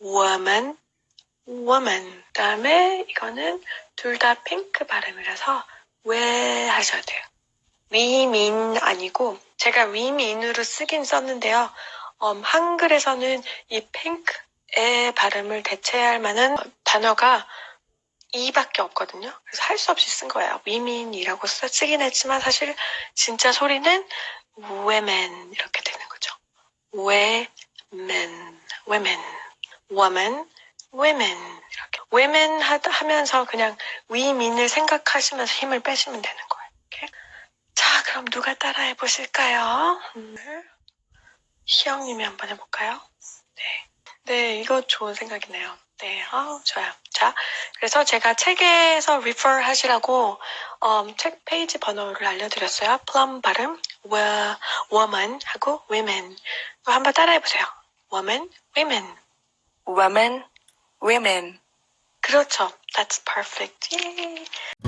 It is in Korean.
woman, woman. 그다음에 이거는 둘 다 핑크 발음이라서 왜 하셔야 돼요. 위민 아니고 제가 위민으로 쓰긴 썼는데요. 음, 한글에서는 이 핑크의 발음을 대체할 만한 단어가 이밖에 없거든요. 그래서 할 수 없이 쓴 거예요. 위민이라고 써- 쓰긴 했지만 사실 진짜 소리는 women 이렇게 되는 거죠. women, women, woman, women 이렇게 women 하, 하면서 그냥 위민을 생각하시면서 힘을 빼시면 되는 거예요. 이렇게. 자, 그럼 누가 따라해 보실까요? 음, 희영님이 한번 해볼까요? 네, 네, 이거 좋은 생각이네요. 네, 아, 좋아요. 자, 그래서 제가 책에서 refer 하시라고 음, 책 페이지 번호를 알려드렸어요. plum 발음, wo- woman 하고 women. 한번 따라해 보세요. woman, women. woman, women. 그렇죠. That's perfect. 예.